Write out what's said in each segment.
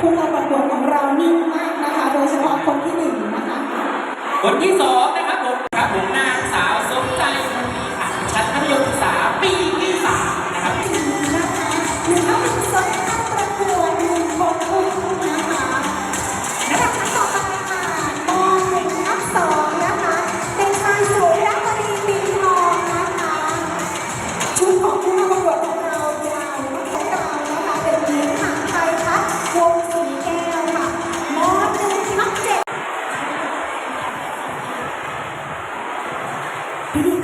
ผู้เาประกวดของเรานิ่งมากนะคะ โดยเฉพาะคนที่หนึ่งนะคะ คนที่สองนะ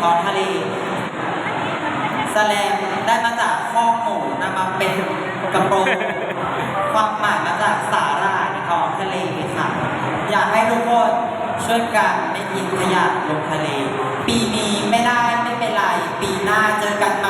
ท้องทะเลสแลมได้มาจากข้อหมูนำมาเป็นกระโปรงความหมายมาจากสาร่ายในท้องทะเลค่ะ อยากให้ทุกคนช่วยกันไม่ทิ้งขยะลงทะเล ปีนี้ไม่ได้ไม่เป็นไร ปีหน้าเจอกันมา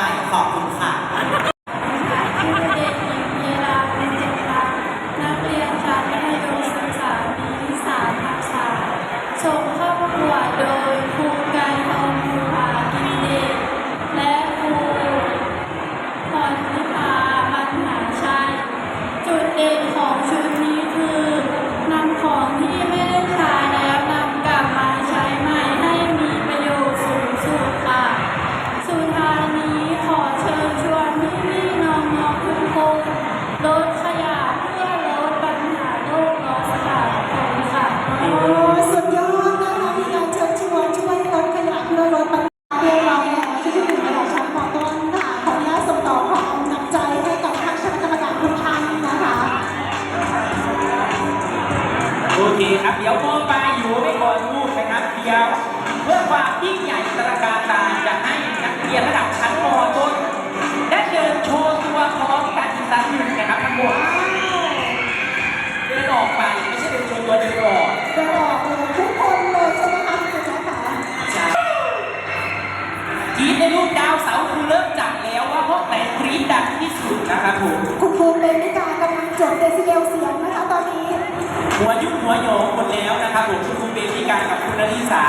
น้อยโยงหมดแล้วนะครับผมคุณคุณเบธีการกับคุณนริสา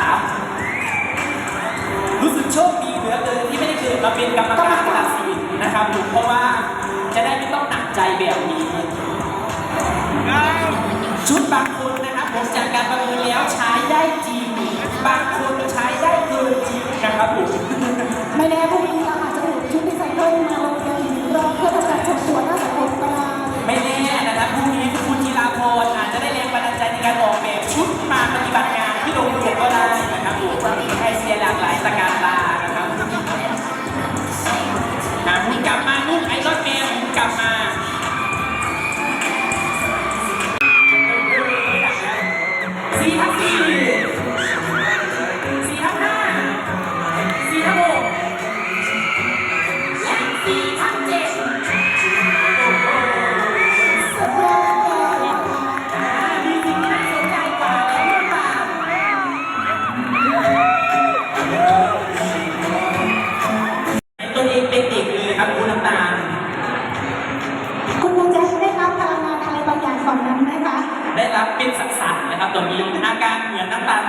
รู้สึกโชคดีเหลือเกินที่ไม่ได้เกิดมาเป็นกรรมการตัดสินนะครับผมเพราะว่าจะได้ไม่ต้องหนักใจแบบนี้ ชุดบางคนนะครับผมจากการประเมินแล้วใช้ได้จริง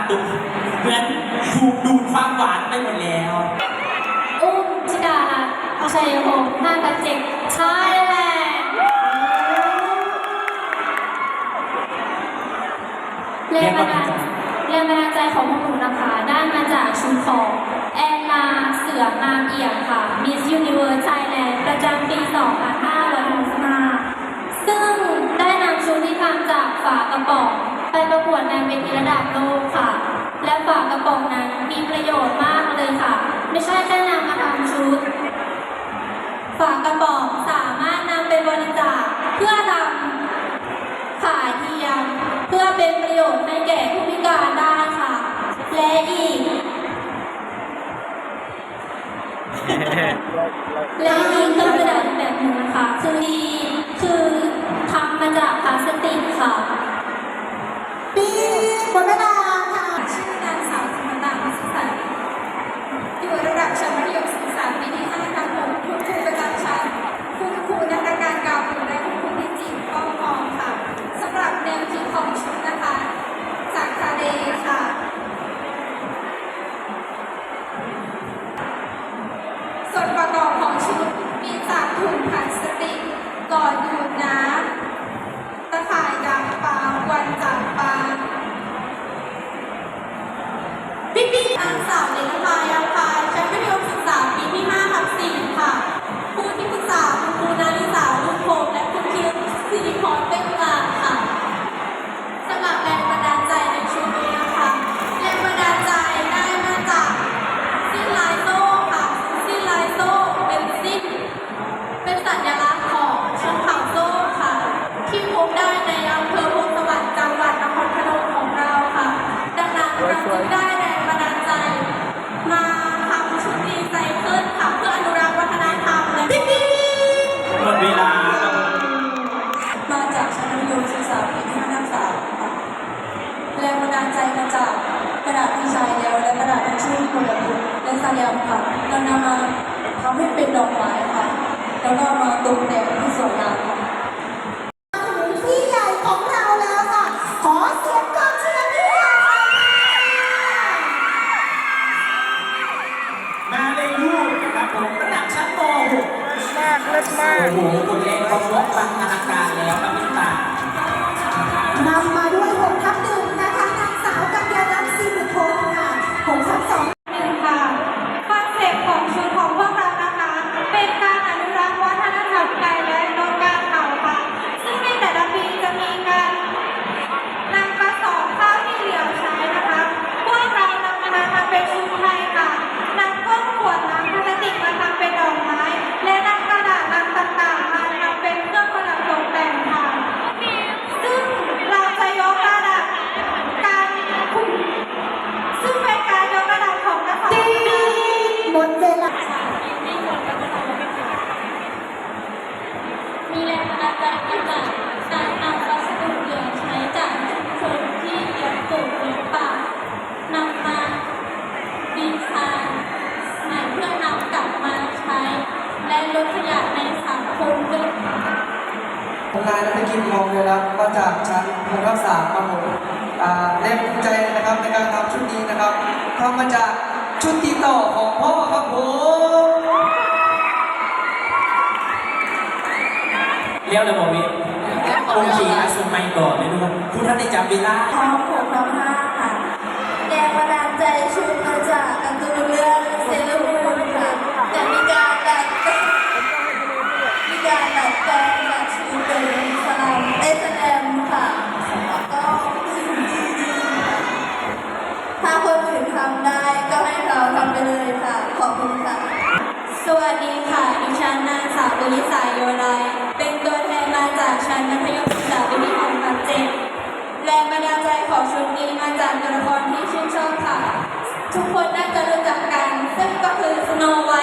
ดูเหมือนถูกดูดความหวานไปหมดแล้ว อุ้มชิดารัตน์ชัยพงศ์นาฏเจกไทยแลนด์แรงบันดาลแรงบันดาลใจของพวกหนูนะคะ ได้มาจากชุดของ แอนนาเสืองา รในเวทีระดับโลกค่ะ และฝากระป๋องนั้นมีประโยชน์มากเลยค่ะ ไม่ใช่แค่นำมาทำชุด ฝากระป๋องสามารถนำไปบริจาคเพื่อทำขายเทียม เพื่อเป็นประโยชน์ให้แก่ผู้พิการได้ค่ะ และอีก และอีกก็กระดาษแบบหนึ่งนะคะคือดีคือทำมาจากพลาสติกค่ะ หมดเวลาค่ะชื่อนางสาวสมตามัสสันอยู่ระดับชั้นมัธยมศึกษาปีที่5ทับ6คุณครูประจำชั้นคุณครูนักการกาวหรือและคุณครูพิจิตรป้องมองค่ะสำหรับแนวคิดของชุดนะคะ จากทะเลค่ะส่วนประกอบของชุดมีจากถุงพลาสติกก่อนดูดน้ นางสาวเดนภายาภาย ทิชชู่คนละบุและสยามค่ะเรานำมาทำให้เป็นดอกไม้ค่ะ แล้วก็มาตกแต่งให้สวยงามค่ะถึงพี่ใหญ่ของเราแล้วค่ะ ขอเสียงกองเชียร์พี่ใหญ่ค่ะมาเลยลูกนะครับผมระดับชั้นโม .6 มากเลิศมากโอ้โหคนเล่นเขาชกฟังอลังการแล้วครับ และลดขยะในสังคมด้วยผมนายนักกิจมองเลยครับมาจากชั้นหกทับสามครับผมอ่าแรงภูมิใจนะครับในการทำชุดนี้นะครับทำมาจากชุดตีต่อของพ่อครับผมเลี้ยวเลยบอกวิทย์โอเคอาสุไม่ต่อเลยดูคุณท่านได้จำเวลาท้องผูกท้องห้าค่ะแรงบันดาลใจชุดมาจากการ์ตูนเรื่อง ถ้าคนอื่นทำได้ก็ให้เราทำไปเลยค่ะ ขอบคุณค่ะ สวัสดีค่ะ ดิฉันนางสาวบุริสายโยไลเป็นตัวแทนมาจากชั้นมัธยมศึกษาปีที่6ทับ7แรงบันดาลใจของชุดนี้มาจากตัวละครที่ชื่นชอบค่ะ ทุกคนน่าจะรู้จักกัน ซึ่งก็คือสโนไว